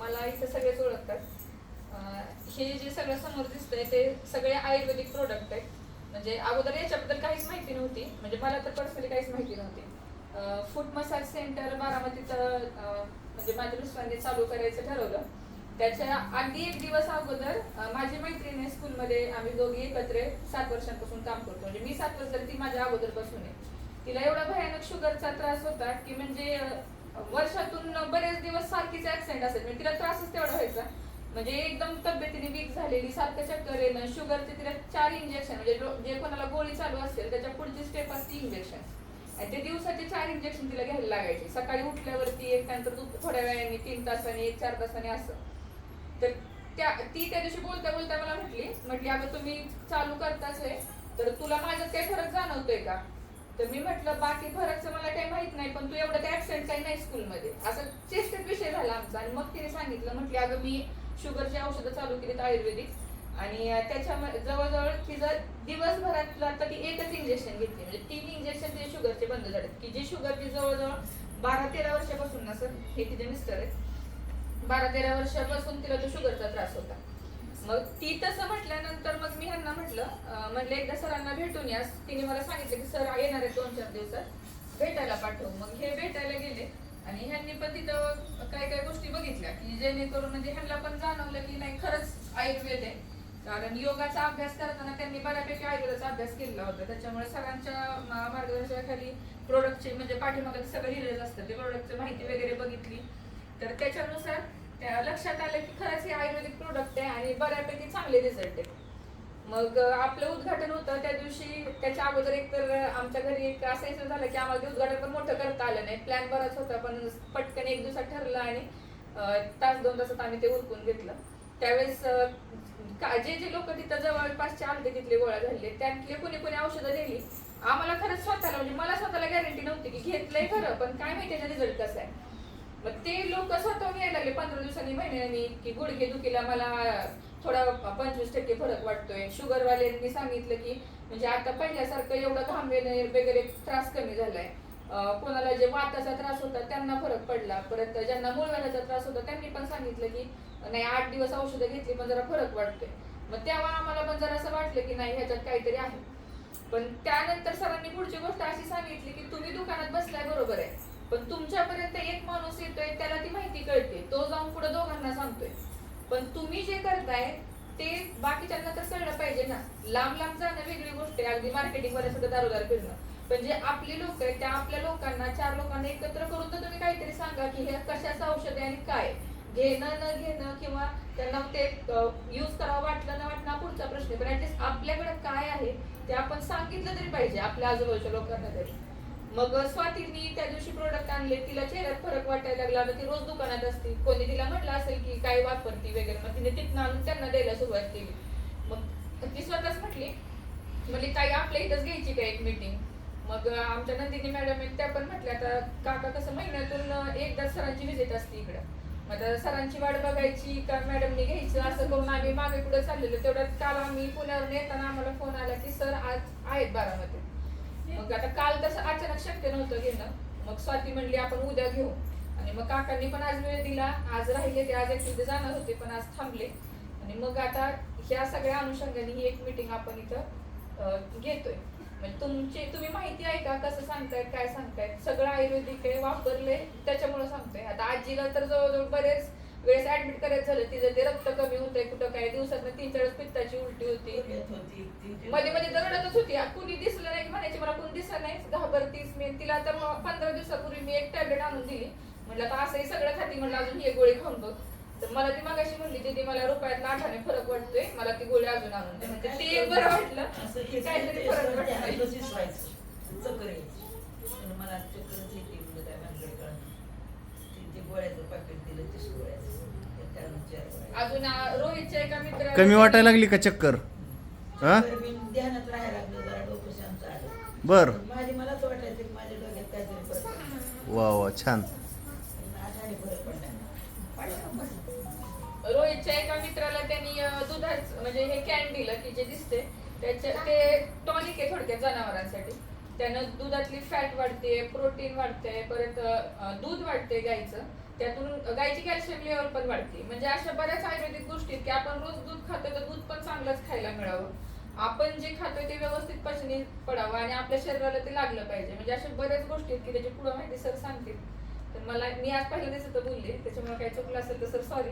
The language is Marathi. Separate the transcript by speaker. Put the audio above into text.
Speaker 1: मला इथे सगळेच ओळखतात. हे जे सगळं समोर दिसतंय ते सगळे आयुर्वेदिक प्रोडक्ट आहेत. म्हणजे अगोदर याच्याबद्दल काहीच माहिती नव्हती. म्हणजे मला तर पर्सनली काहीच माहिती नव्हती. फूड मसाज सेंटर बारामतीचं म्हणजे माझ्या मिस्टरांनी चालू करायचं ठरवलं. त्याच्या आधी एक दिवस अगोदर माझी मैत्रिणी आहे स्कूलमध्ये. आम्ही दोघी एकत्र सात वर्षांपासून काम करतो. म्हणजे मी सात वर्ष ती माझ्या अगोदरपासून आहे. तिला एवढा भयानक शुगरचा त्रास होता की म्हणजे वर्षातून बरेच दिवस सारखीच ऍक्सिडेंट असेल. म्हणजे तिला त्रासच तेवढा व्हायचा. म्हणजे एकदम तब्येतीने वीक झालेली सारखं चक्कर येणं शुगरचे तिला चार इंजेक्शन म्हणजे जे कोणाला गोळी चालू असेल त्याच्या पुढची स्टेप असते इंजेक्शन आणि ते दिवसाचे चार इंजेक्शन तिला घ्यायला लागायचे. सकाळी उठल्यावरती एक त्यानंतर थोड्या वेळाने तीन तासाने एक चार तासाने असं. तर त्या ती त्या दिवशी बोलता बोलता मला म्हटली म्हटली अगं तुम्ही चालू करताच आहे तर तुला माझ्यात काही फरक जाणवतोय का? तर मी म्हटलं बाकी फरकचं मला काही माहीत नाही पण तू एवढं काही ऍबसेंट काही नाही स्कूलमध्ये असं चेष्टेत विषय झाला आमचा. आणि मग तिने सांगितलं म्हटली अगं मी शुगरची औषधं चालू केलीत आयुर्वेदिक आणि त्याच्यामध्ये जवळजवळ तिचं दिवसभरातलं तर ती एकच इंजेक्शन घेतली. म्हणजे तीन इंजेक्शन तिचे शुगरचे बंद झाले की जी शुगरची जवळजवळ बारा तेरा वर्षापासून ना सर हे तिचे मिस्टर आहेत. बारा तेरा वर्षापासून तिला तो शुगरचा त्रास होता. मग ती तसं म्हटल्यानंतर मग मी ह्यांना म्हटलं म्हटलं म्हणलं एकदा सरांना भेटून या. तिने मला सांगितलं की सर येणार आहे दोन चार दिवसात. भेटायला पाठवू मग हे भेटायला गेले आणि ह्यांनी पण तिथं काय काय गोष्टी बघितल्या की जेणेकरून म्हणजे ह्यांना पण जाणवलं की नाही खरंच आयुर्वेद आहे. कारण योगाचा अभ्यास करताना त्यांनी बऱ्यापैकी आयुर्वेदाचा अभ्यास केलेला होता. त्याच्यामुळे सगळ्यांच्या मार्गदर्शनाखाली प्रोडक्टचे म्हणजे पाठीमागे सगळं लिहिलेलं असतं. ते प्रोडक्टची माहिती वगैरे बघितली. तर त्याच्यानुसार लक्षात आलं की खरंच हे आयुर्वेदिक प्रोडक्ट आहे आणि बऱ्यापैकी चांगले रिझल्ट आहे. मग आपलं उद्घाटन होतं त्या दिवशी त्याच्या अगोदर एक तर आमच्या घरी एक असं इन्सिडेंट झालं की आम्हाला उद्घाटन पण मोठं करता आलं नाही. प्लॅन बराच होता पण पटकन एक दिवसात ठरलं आणि तास दोन तासात आम्ही ते उरकून घेतलं. त्यावेळेस का- जे जे लोक तिथं जवळपासचे आलते तिथले गोळा झाले त्यातले कोणी कोणी औषधं दिली. आम्हाला खरंच स्वतःला म्हणजे मला स्वतःला गॅरंटी नव्हती की घेतलंय खरं पण काय माहिती त्याचा रिझल्ट कसा आहे. मग ते लोक स्वतः यायला लागले. पंधरा दिवसांनी महिन्यानी की गुडघे दुखीला मला थोडा पंचवीस टक्के फरक वाटतोय. शुगरवाल्यांनी सांगितलं की म्हणजे आता पहिल्यासारखं एवढं घाम वगैरे त्रास कमी झालाय. कोणाला जे वाताचा त्रास होता त्यांना फरक पडला. परत ज्यांना मुळव्याचा त्रास होता त्यांनी पण सांगितलं की नाही आठ दिवस औषधं घेतली पण जरा फरक वाटतोय. मग तेव्हा आम्हाला पण जरा असं वाटलं की नाही ह्याच्यात काहीतरी आहे. पण त्यानंतर सरांनी पुढची गोष्ट अशी सांगितली की तुम्ही दुकानात बसलाय बरोबर आहे. पण तुमच्यापर्यंत एक माणूस येतोय त्याला ती माहिती कळते. तो जाऊन पुढे दोघांना सांगतोय. पण तुम्ही जे करताय ते बाकीच्यांना तर कळलं पाहिजे ना. लांब लांब जाणं वेगळी गोष्ट आहे. अगदी मार्केटिंगमध्ये सुद्धा दारोदार फिरणं. पण जे आपली लोक आहेत त्या आपल्या लोकांना चार लोकांना एकत्र करून तर तुम्ही काहीतरी सांगा की हे कशाचं औषध आहे आणि काय घेणं न घेणं किंवा त्यांना ते यूज करावं वाटलं न वाटणं पुढचा प्रश्न पण ऍटलीस्ट आपल्याकडे काय आहे ते आपण सांगितलं तरी पाहिजे आपल्या आजूबाजूच्या लोकांना तरी. मग स्वातीनी त्या दिवशी प्रोडक्ट आणले तिला चेहऱ्यात फरक वाटायला लागला. मग ती रोज दुकानात असते. कोणी तिला म्हटलं असेल की काय वापरती वगैरे मग तिने तिथनं आणून त्यांना द्यायला सुरुवात केली. मग ती स्वतःच म्हटली म्हणजे काही आपल्या इथंच घ्यायची का एक मीटिंग मग आमच्या नंदिनी मॅडम आहेत त्या पण म्हटल्या आता काका कसं महिन्यातून एकदा सरांची व्हिजिट असते इकडं. मग आता सरांची वाट बघायची का मॅडमने घ्यायचं? असं करून आम्ही मागे पुढे चाललेलो. तेवढ्यात काल आम्ही पुण्यावरून येताना आम्हाला फोन आला की सर आज आहेत बारामध्ये मग आता काल तसं अचानक शक्य नव्हतं घेणं. मग स्वाती म्हणली आपण उद्या घेऊ. आणि मग काकांनी पण आज वेळ दिला. आज राहिले ते आज ऍक्च्युली जाणार होते पण आज थांबले. आणि मग आता ह्या सगळ्या अनुषंगाने ही एक मीटिंग आपण इथं घेतोय. म्हणजे तुमची तुम्ही माहिती आहे का कसं सांगतायत काय सांगतायत? सगळं आयुर्वेदिक आहे वापरले त्याच्यामुळे सांगतोय. आता आजीला तर जवळजवळ बरेच वेळेस ऍडमिट करायचं झालं तिचं ते रक्त कमी होतंय कुठं काय दिवसात तीन चार पित्ताची उलटी होती. मध्ये मध्ये तर रडतच होती कुणी दिसलं नाही की म्हणायची मला कोणी दिसलं नाही घाबरतीस मी तिला तर मग पंधरा दिवसापूर्वी मी एक टॅबलेट आणून दिली. म्हटलं आता असंही सगळं खाती म्हणलं अजून ही एक गोळी खाऊन बघ. तर मला ती मगाशी म्हणली दीदी मला रुपयात आठाने फरक वाटतोय मला ती गोळी अजून आणून दे. म्हणजे ते एक बरं वाटलं.
Speaker 2: असं
Speaker 1: की काहीतरी फरक वाटतोय.
Speaker 2: दिलं.
Speaker 1: अजून रोहितच्या एका मित्राला
Speaker 3: कमी वाटायला लागली का चक्कर? हा?
Speaker 2: तर मी ध्यानात राहायला लागलं जरा डोकं शांत आलं
Speaker 3: बर.
Speaker 2: माझी मलाच वाटायचं
Speaker 3: वा वा छान.
Speaker 1: रोहितच्या एका मित्राला त्यांनी दुधाच म्हणजे हे कॅन दिलं की जे दिसते त्याच्या ते टॉनिक आहे थोडक्यात जनावरांसाठी. त्यानं दुधातली फॅट वाढते प्रोटीन वाढते परत दूध वाढते गाईचं. त्यातून गायची कॅल्शियम लेवल पण वाढते. म्हणजे अशा बऱ्याच आयुर्वेदिक गोष्टी की आपण रोज दूध खातो तर दूध पण चांगलंच खायला मिळावं. आपण जे खातोय ते व्यवस्थित पचनी पडावं आणि आपल्या शरीराला ते लागलं पाहिजे. म्हणजे अशा बऱ्याच गोष्टी आहेत की त्याची पुढं माहिती सर सांगतील. तर मला मी आज पहिल्या दिवसात बोलले त्याच्यामुळे काही चुकलं असेल तर सर सॉरी